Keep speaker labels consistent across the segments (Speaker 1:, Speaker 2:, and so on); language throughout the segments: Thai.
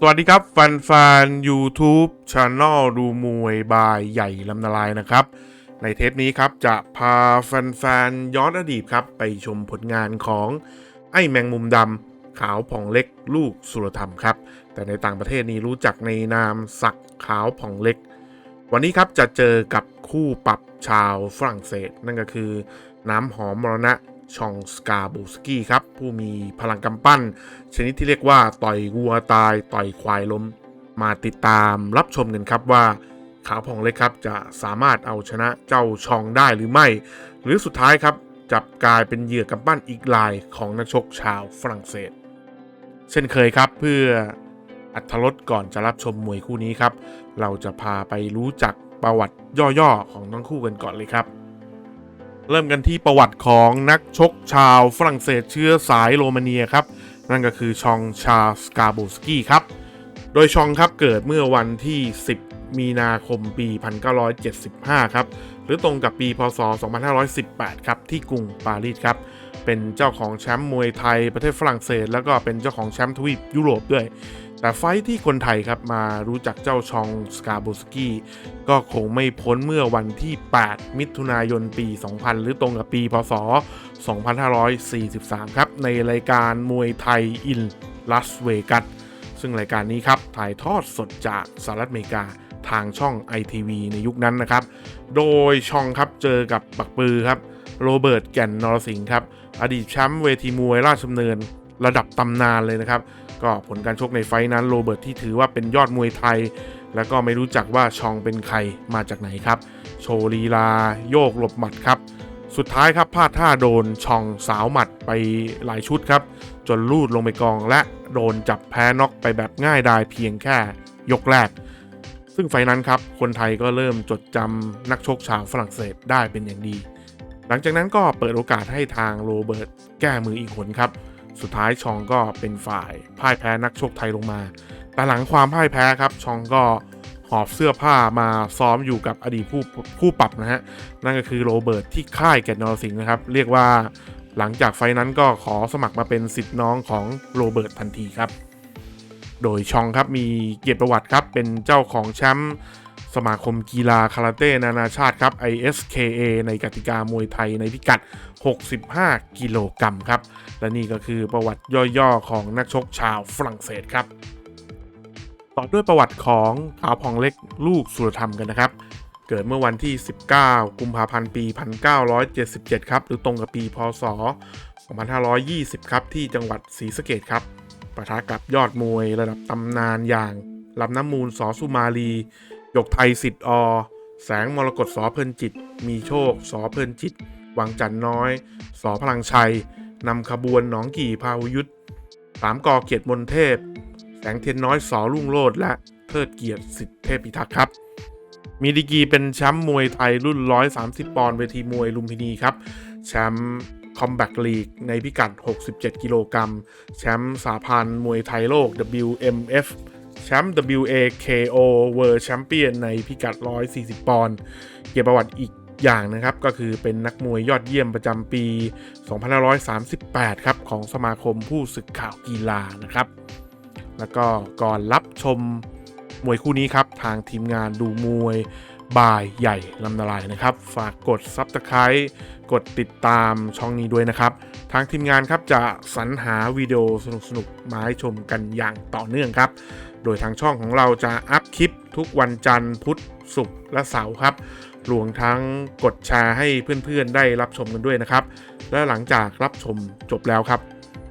Speaker 1: สวัสดีครับแฟนๆ YouTube Channel ดูมวยบายใหญ่ลำนาลายนะครับ ในเทปนี้ครับจะพาแฟนๆ ย้อนอดีตครับ ไปชมผลงานของไอ้แมงมุมดำขาวผ่องเล็กลูกสุรธรรมครับ แต่ในต่างประเทศนี้รู้จักในนามศักขาวผ่องเล็ก วันนี้ครับจะเจอกับคู่ปรับชาวฝรั่งเศส นั่นก็คือน้ำหอมมรณะ ชองสกาบูสกี้ครับ ผู้มีพลังกำปั้น ชนิดที่เรียกว่าต่อยวัวตายต่อยควายล้ม มาติดตามรับชมกันครับว่าขาวผ่องเล็กครับจะสามารถเอาชนะเจ้าชองได้หรือไม่ หรือสุดท้ายครับจับกลายเป็นเหยื่อกำปั้นอีกลายของนักชกชาวฝรั่งเศส เช่นเคยครับเพื่ออัธรสก่อนจะรับชมมวยคู่นี้ครับ เราจะพาไปรู้จักประวัติย่อๆของทั้งคู่กันก่อนเลยครับ เริ่มกันที่ประวัติของนักชกชาวฝรั่งเศสเชื้อสายโรมาเนียครับ นั่นก็คือชองชาสกาโบสกี้ครับ โดยชองครับเกิดเมื่อวันที่ 10 มีนาคมปี 1975 ครับ หรือตรงกับปีพศ 2518 ครับ ที่กรุงปารีสครับ เป็นเจ้าของแชมป์มวยไทยประเทศฝรั่งเศส แล้วก็เป็นเจ้าของแชมป์ทวีปยุโรปด้วย แต่ไฟที่คนไทยครับมารู้จักเจ้าชองสกาโบสกี้ก็คงไม่พ้นเมื่อวันที่ 8 มิถุนายนปี 2000 หรือตรงกับปี พศ 2543 ครับ ในรายการมวยไทยอินลาสเวกัสซึ่งรายการนี้ครับถ่ายทอดสดจากสหรัฐอเมริกาทางช่อง ITV ในยุคนั้นนะครับ โดยชองครับเจอกับปักปือครับโรเบิร์ตแก่นนรสิงห์ครับ อดีตแชมป์เวทีมวยราชดำเนินระดับตำนานเลยนะครับ ก็ผลการชกในไฟนั้นโรเบิร์ตที่ถือว่าเป็นยอดมวยไทย แล้วก็ไม่รู้จักว่าชองเป็นใครมาจากไหนครับ โชลีลา โยกหลบหมัดครับ สุดท้ายครับพลาดท่าโดนชองสาวหมัดไปหลายชุดครับ จนลูดลงไปกองและโดนจับแพ้น็อกไปแบบง่ายดายเพียงแค่ยกแรก ซึ่งไฟนั้นครับคนไทยก็เริ่มจดจำนักชกชาวฝรั่งเศสได้เป็นอย่างดีหลังจากนั้นก็เปิดโอกาสให้ทางโรเบิร์ตแก้มืออีกหนครับ สุดท้ายชองก็เป็นฝ่ายพ่ายแพ้นักชกไทยลงมา แต่หลังความพ่ายแพ้ครับชองก็หอบเสื้อผ้ามาซ้อมอยู่กับอดีตผู้ผู้ปรับนะฮะ นั่นก็คือโรเบิร์ตที่ค่ายแก่นนรสิงห์นะครับ เรียกว่าหลังจากไฟนั้นก็ขอสมัครมาเป็นสิทธิ์น้องของโรเบิร์ตทันทีครับ โดยชองครับมีเกียรติประวัติครับเป็นเจ้าของแชมป์ สมาคมกีฬาคาราเต้นานาชาติครับ ISKA ในกติกามวยไทยในพิกัด 65 กิโลกรัมครับ และนี่ก็คือประวัติย่อๆ ของนักชกชาวฝรั่งเศสครับ ต่อด้วยประวัติของขาวพองเล็กลูกสุรธรรมกันนะครับเกิดเมื่อวันที่ 19 กุมภาพันธ์ปี 1977 ครับ หรือตรงกับปี พศ 2520 ครับ ที่จังหวัดศรีสะเกดครับ ประทะกับยอดมวยระดับตำนานอย่างลำน้ำมูลสอสุมาลี หยกไทยสิทธิ์อ แสงมรกตสอเพลินจิต มีโชคสอเพลินจิต วังจันน้อย สอพลังชัยนำขบวนหนองกี่พาหุยุทธสามกอเกียรติมนเทพ แสงเทียนน้อยสอรุ่งโรดและเทิดเกียรติสิทธิเทพพิทักษ์ครับ มีดีกีเป็นแชมป์มวยไทยรุ่น 130 ปอนด์เวทีมวยลุมพินีครับ แชมป์คอมแบทลีกในพิกัด 67 กิโลกรัม แชมป์สาพันธ์มวยไทยโลก WMF แชมป์ WAKO World Champion ในพิกัด 140 ปอนด์เกียรติประวัติอีกอย่างนะครับ ก็คือเป็นนักมวยยอดเยี่ยมประจำปี 2538 ครับ ของสมาคมผู้สื่อข่าวกีฬานะครับ แล้วก็ก่อนรับชมมวยคู่นี้ครับ ทางทีมงานดูมวยบายใหญ่ลำนาลายนะครับ ฝากกด Subscribe กดติดตามช่องนี้ด้วยนะครับ ทางทีมงานครับจะสรรหาวิดีโอสนุกๆมาให้ชมกันอย่างต่อเนื่องครับ โดยทางช่องของเราจะอัพคลิปทุกวันจันทร์พุธศุกร์และเสาร์ครับรวมทั้งกดแชร์ให้เพื่อนๆได้รับชมกันด้วยนะครับ และหลังจากรับชมจบแล้วครับ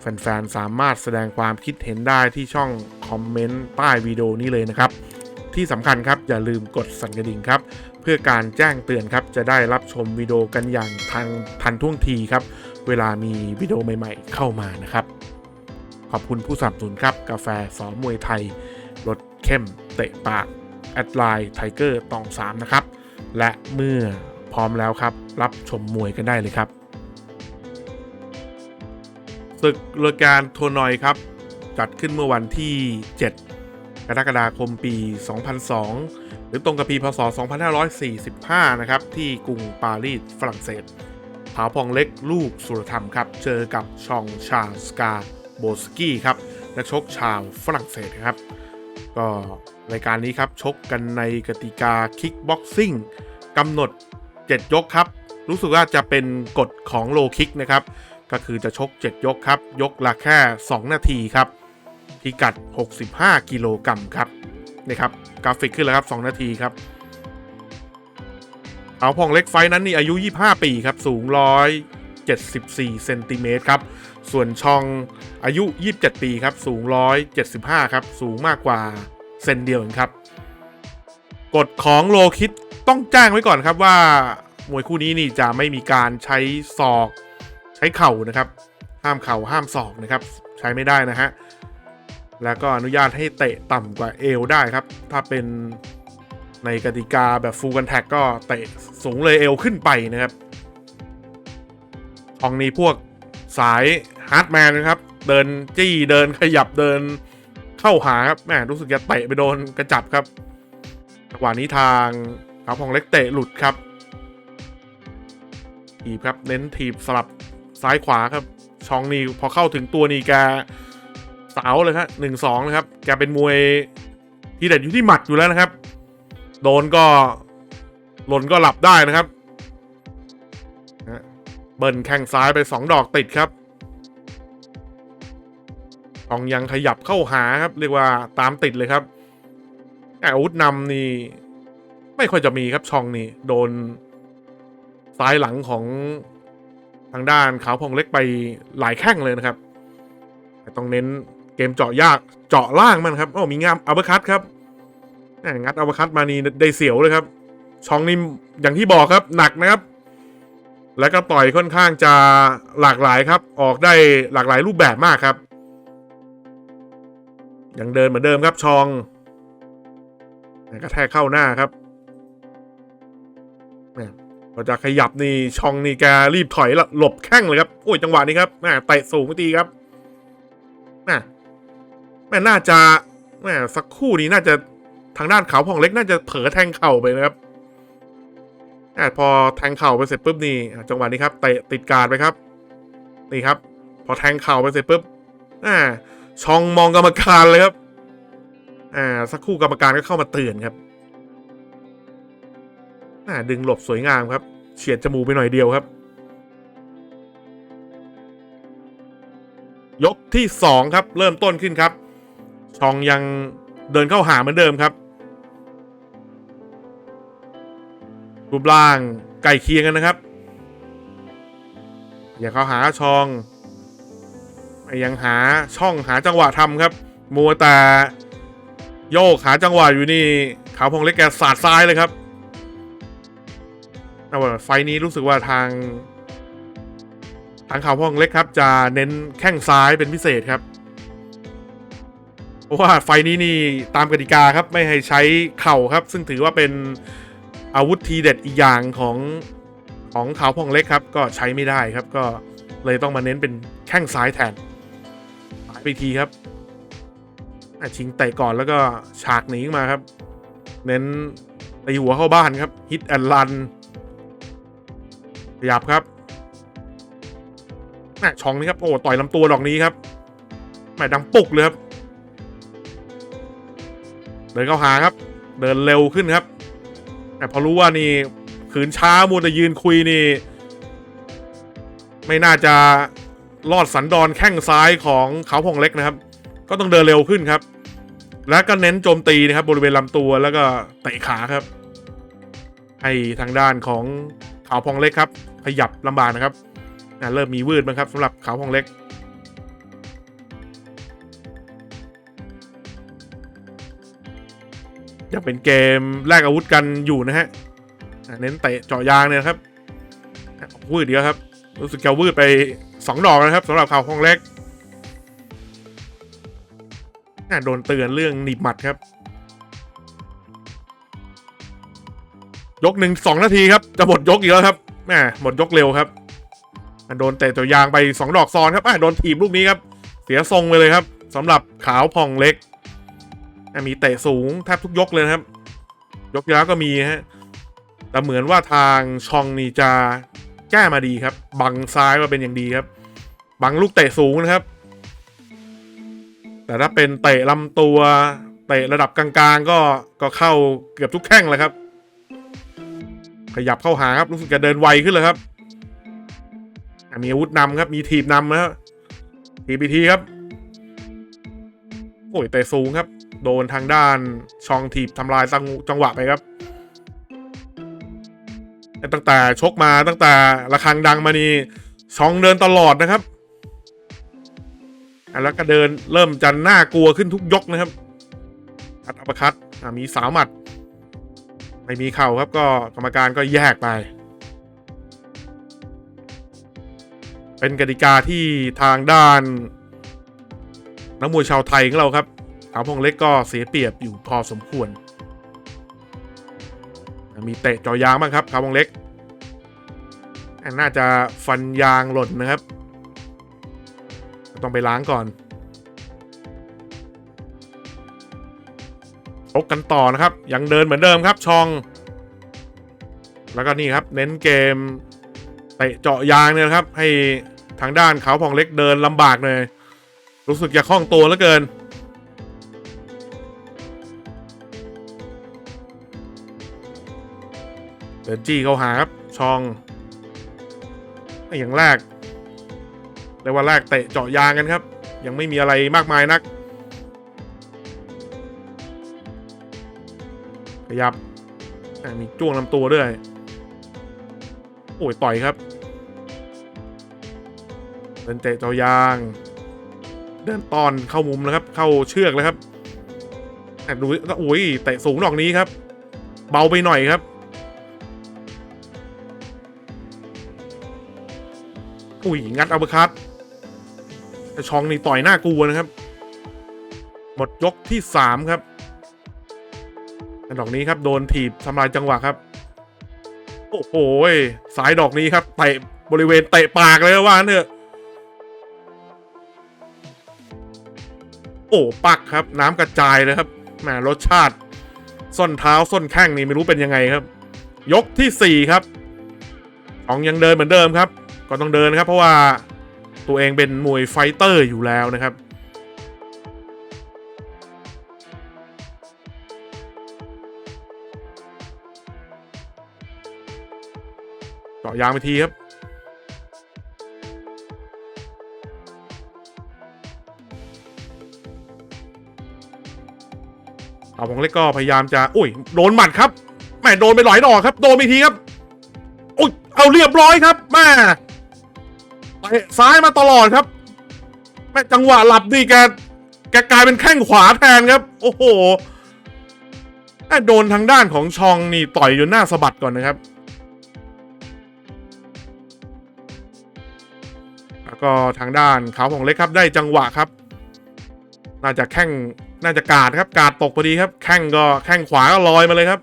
Speaker 1: แฟนๆ สามารถแสดงความคิดเห็นได้ที่ช่องคอมเมนต์ใต้วิดีโอนี้เลยนะครับ ที่สำคัญครับอย่าลืมกดสั่นกระดิ่งครับ เพื่อการแจ้งเตือนครับจะได้รับชมวิดีโอกันอย่างทันทันท่วงทีครับ เวลามีวิดีโอใหม่ ๆ เข้ามานะครับ ขอบคุณผู้สนับสนุนครับ กาแฟสอมวยไทยรสเข้มเตะปากแอดไลน์ไทเกอร์ตอง3นะครับ และเมื่อพร้อมแล้วครับ รับชมมวยกันได้เลยครับศึกรือการโทรนอยครับ จัดขึ้นเมื่อวันที่ 7 กรกฎาคมปี 2002 หรือตรงกับปีพศ 2545 นะครับ ที่กรุงปารีสฝรั่งเศสผาพองเล็กลูกสุรธรรมครับ เจอกับชองชาสกา โบสกี้ครับนักชกชาวฝรั่งเศสครับ ก็รายการนี้ครับชกกันในกติกาคิกบ็อกซิ่งกำหนด 7 ยกครับ รู้สึกว่าจะเป็นกฎของโลคิกนะครับ ก็คือจะชก 7 ยกครับ ยกละแค่ 2 นาทีครับ พิกัด 65 กิโลกรัมครับนี่ครับกราฟิกขึ้นแล้วครับ 2 นาทีครับเอาพองเล็กไฟนั้นนี่อายุ 25 ปีครับ สูง 174 เซนติเมตรครับ ส่วนชอง อายุ 27 ปีครับ สูง 175 ครับ สูงมากกว่าเซนเดียวครับ กฎของโลคิดต้องแจ้งไว้ก่อนครับว่ามวยคู่นี้นี่จะไม่มีการใช้ศอกใช้เข่านะครับ ห้ามเข่าห้ามศอกนะครับ ใช้ไม่ได้นะฮะ แล้วก็อนุญาตให้เตะต่ำกว่าเอวได้ครับ ถ้าเป็นในกติกาแบบฟู l กันแท็กก็เตะสูงเลยเอวขึ้นไปนะครับของนี้พวกสายฮาร์ดแมนนะครับ เดินจี้เดินขยับเดินเข้าหาครับแหมรู้สึกจะเตะไปโดนกระจับครับจังหวะนี้ทางขาพองเล็กเตะหลุดครับทีบครับเน้นทีบสลับซ้ายขวาครับช่องนี่พอเข้าถึงตัวนี่แกสาวเลยครับหนึ่งสองนะครับ แกเป็นมวยที่เด็ดอยู่ที่หมัดอยู่แล้วนะครับ โดนก็หล่นก็หลับได้นะครับเบิ้ลแข้งซ้ายไปสองดอกติดครับ ทองยังขยับเข้าหาครับ เรียกว่าตามติดเลยครับอาวุธนำนี่ ไม่ค่อยจะมีครับช่องนี่ โดนซ้ายหลังของทางด้านขาวพองเล็กไปหลายแข้งเลยนะครับต้องเน้นเกมเจาะยากเจาะล่างมันครับโอ้มีงามอัปเปอร์คัตครับงัดอัปเปอร์คัตมานี่ได้เสียวเลยครับช่องนี้อย่างที่บอกครับหนักนะครับ แล้วก็ต่อยค่อนข้างจะหลากหลายครับ ออกได้หลากหลายรูปแบบมากครับ ยังเดินเหมือนเดิมครับชองกระแทกเข้าหน้าครับแหม่พอจะขยับนี่ชองนี่แกรีบถอยละหลบแข้งเลยครับโอ้ยจังหวะนี้ครับแม่เตะสูงไปตีครับแม่แม่น่าจะแม่สักคู่นี้น่าจะทางด้านเขาพองเล็กน่าจะเผลอแทงเข่าไปนะครับแม่พอแทงเข่าไปเสร็จปุ๊บนี่จังหวะนี้ครับเตะติดการดไปครับ นี่ครับ พอแทงเข่าไปเสร็จปุ๊บอ่า ช่องมองกรรมการเลยครับ อ่า สักครู่กรรมการก็เข้ามาเตือนครับ อ่า ดึงหลบสวยงามครับ เฉียดจมูกไปหน่อยเดียวครับ ยกที่สองครับ เริ่มต้นขึ้นครับ ชองยังเดินเข้าหาเหมือนเดิมครับ รูปร่างใกล้เคียงกันนะครับ อย่าเข้าหาชอง ยังหาช่องหาจังหวะทำครับ มัวแต่โยกหาจังหวะอยู่นี่ขาวพงเล็กแกสาดซ้ายเลยครับแต่ว่าไฟนี้รู้สึกว่าทาง ทางข่าวพองเล็กครับ จะเน้นแข้งซ้ายเป็นพิเศษครับเพราะว่าไฟนี้นี่ตามกติกาครับไม่ให้ใช้เข่าครับ ซึ่งถือว่าเป็นอาวุธทีเด็ดอีกอย่างของของข่าวพองเล็กครับ ก็ใช้ไม่ได้ครับก็เลยต้องมาเน้นเป็นแข้งซ้ายแทน ไปทีครับอชิงเตะก่อนแล้วก็ฉากหนีขึ้นมาครับ เน้นตีหัวเข้าบ้านครับ ฮิตแอนลันขยับครับแม่ช่องนี้ครับโอ้ต่อยลำตัวดอกนี้ครับแม่ดังปุกเลยครับ เดินเข้าหาครับ เดินเร็วขึ้นครับ แต่พอรู้ว่านี่ขืนช้ามัวแต่ยืนคุยนี่ ไม่น่าจะ ลอดสันดอนแข้งซ้ายของเขาพงเล็กนะครับ ก็ต้องเดินเร็วขึ้นครับ แล้วก็เน้นโจมตีนะครับ บริเวณลำตัวแล้วก็เตะขาครับ ให้ทางด้านของขาวพองเล็กครับ ขยับลำบากนะครับอะเริ่มมีวืดบ้างครับสำหรับขาวพองเล็กยังเป็นเกมแลกอาวุธกันอยู่นะฮะ เน้นเตะเจาะยางเนี่ยครับวืดเดียวครับ รู้สึกจะวืดไป สองดอกนะครับสำหรับขาวพองเล็กอ่โดนเตือนเรื่องหนีบหมัดครับ ยกหนึ่งสองนาทีครับ จะหมดยกอีกแล้วครับแหมหมดยกเร็วครับโดนเตะตัวยางไปสองดอกซ้อนครับอะโดนถีบลูกนี้ครับ เสียทรงไปเลยครับสำหรับขาวพองเล็กอ่มีเตะสูงแทบทุกยกเลยครับ ยกที่แล้วก็มีฮะแต่เหมือนว่าทางชองนี่จะแก้มาดีครับ บังซ้ายมาเป็นอย่างดีครับ บังลูกเตะสูงนะครับ แต่ถ้าเป็นเตะลำตัว เตะระดับกลางๆ ก็ก็เข้าเกือบทุกแข้งเลยครับ ขยับเข้าหาครับรู้สึกจะเดินไวขึ้นเลยครับ มีอาวุธนำครับ มีทีบนำนะครับทีบีทีครับ โอ้ยเตะสูงครับ โดนทางด้านชองทีบทำลายจังหวะไปครับตั้งแต่ชกมาตั้งแต่ระฆังดังมานี่ชองเดินตลอดนะครับ อะแล้วก็เดินเริ่มจะน่ากลัวขึ้นทุกยกนะครับ อัดอัปคัตอะมีสาวหมัด ไม่มีเข่าครับก็กรรมการก็แยกไป เป็นกติกาที่ทางด้าน นักมวยชาวไทยของเราครับขาวพงเล็กก็เสียเปรียบอยู่พอสมควร มีเตะจอยางบ้างครับขาวพงเล็ก น่าจะฟันยางหล่นนะครับ ต้องไปล้างก่อนชกกันต่อนะครับ ยังเดินเหมือนเดิมครับชอง แล้วก็นี่ครับ เน้นเกมเตะเจาะยางเนี่ยครับ ให้ทางด้านเขาวพองเล็กเดินลำบากเลยรู้สึกจะคล่องตัวเหลือเกิน เดินจี้เข้าหาครับชองอย่างแรก เรียกว่าแรกเตะเจาะยางกันครับ ยังไม่มีอะไรมากมายนัก ขยับมีจ้วงลำตัวด้วย โอ้ยต่อยครับ เดินเตะเจาะยาง เดินตอนเข้ามุมนะครับ เข้าเชือกเลยครับดูโอ้ยเตะสูงดอกนี้ครับ เบาไปหน่อยครับอุ้ยงัดอัปเปอร์คัต ชองนี่ต่อยหน้ากลัวนะครับ หมดยกที่สามครับดอกนี้ครับโดนถีบทำลายจังหวะครับ โอ้โหสายดอกนี้ครับเตะบริเวณเตะปากเลยว่างั้นเถอะโอ้ปักครับ น้ำกระจายเลยครับแหมรสชาติ ส้นเท้าส้นแข้งนี่ไม่รู้เป็นยังไงครับ ยกที่สี่ครับชองยังเดินเหมือนเดิมครับ ก็ต้องเดินครับ เพราะว่า ตัวเองเป็นมวยไฟเตอร์อยู่แล้วนะครับเจาะยางไปทีครับเอาของเล็กก็พยายามจะอุ้ยโดนหมัดครับแม่โดนไปหลายดอกครับ โดนไปทีครับอุ้ยเอาเรียบร้อยครับแม่ ซ้ายมาตลอดครับแม่จังหวะหลับนี่แกแกกลายเป็นแข้งขวาแทนครับ โอ้โหแม่โดนทางด้านของชองนี่ต่อยจนหน้าสะบัดก่อนนะครับ แล้วก็ทางด้านขาวของเล็กครับได้จังหวะครับ น่าจะแข้งน่าจะกาดครับ กาดตกพอดีครับ แข้งก็แข้งขวาก็ลอยมาเลยครับ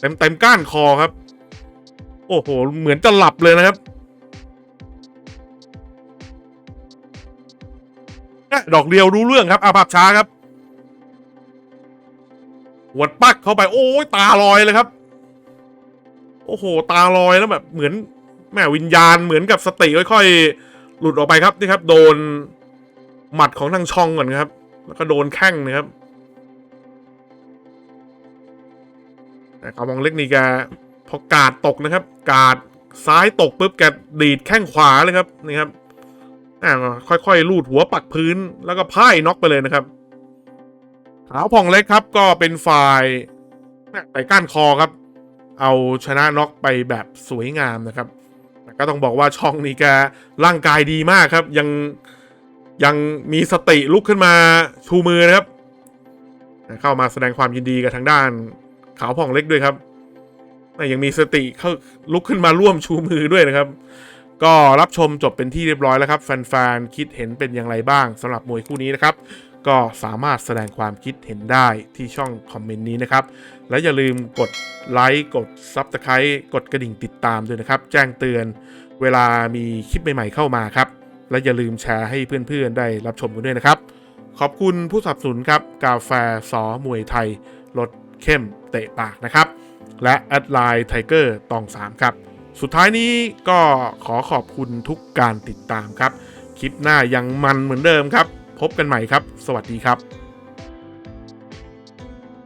Speaker 1: เต็มเต็มก้านคอครับ โอ้โห เหมือนจะหลับเลยนะครับ ดอกเดียวรู้เรื่องครับอาภาพช้าครับหวดปักเข้าไปโอ้ยตาลอยเลยครับ โอ้โห ตาลอยแล้วแบบเหมือนแม่วิญญาณเหมือนกับสติค่อยๆหลุดออกไปครับนี่ครับ โดนหมัดของทางช่องก่อนครับ แล้วก็โดนแข้งนะครับแต่เขามองเล็กนี่แกพอกาดตกนะครับ กาดซ้ายตกปุ๊บแกดีดแข้งขวาเลยครับนี่ครับ อ่าค่อยๆลูดหัวปักพื้น แล้วก็พ่ายน็อกไปเลยนะครับขาวผ่องเล็กครับก็เป็นฝ่ายไปก้านคอครับ เอาชนะน็อกไปแบบสวยงามนะครับแต่ก็ต้องบอกว่าช่องนี้แกร่างกายดีมากครับ ยังยังมีสติลุกขึ้นมาชูมือนะครับ เข้ามาแสดงความยินดีกับทางด้าน ขาวผ่องเล็กด้วยครับยังมีสติเข้าลุกขึ้นมาร่วมชูมือด้วยนะครับ ก็รับชมจบเป็นที่เรียบร้อยแล้วครับแฟนๆคิดเห็นเป็นอย่างไรบ้างสำหรับมวยคู่นี้นะครับก็สามารถแสดงความคิดเห็นได้ที่ช่องคอมเมนต์นี้นะครับ และอย่าลืมกดไลค์กด Subscribe กดกระดิ่งติดตามด้วยนะครับ แจ้งเตือนเวลามีคลิปใหม่ๆเข้ามาครับ และอย่าลืมแชร์ให้เพื่อนๆได้รับชมกันด้วยนะครับ ขอบคุณผู้สนับสนุนครับกาแฟสอมวยไทยรสเข้มเตะปากนะครับ และแอดไลน์ไทเกอร์ตอง3ครับ สุดท้ายนี้ก็ขอขอบคุณทุกการติดตามครับ คลิปหน้ายังมันเหมือนเดิมครับ พบกันใหม่ครับ สวัสดีครับ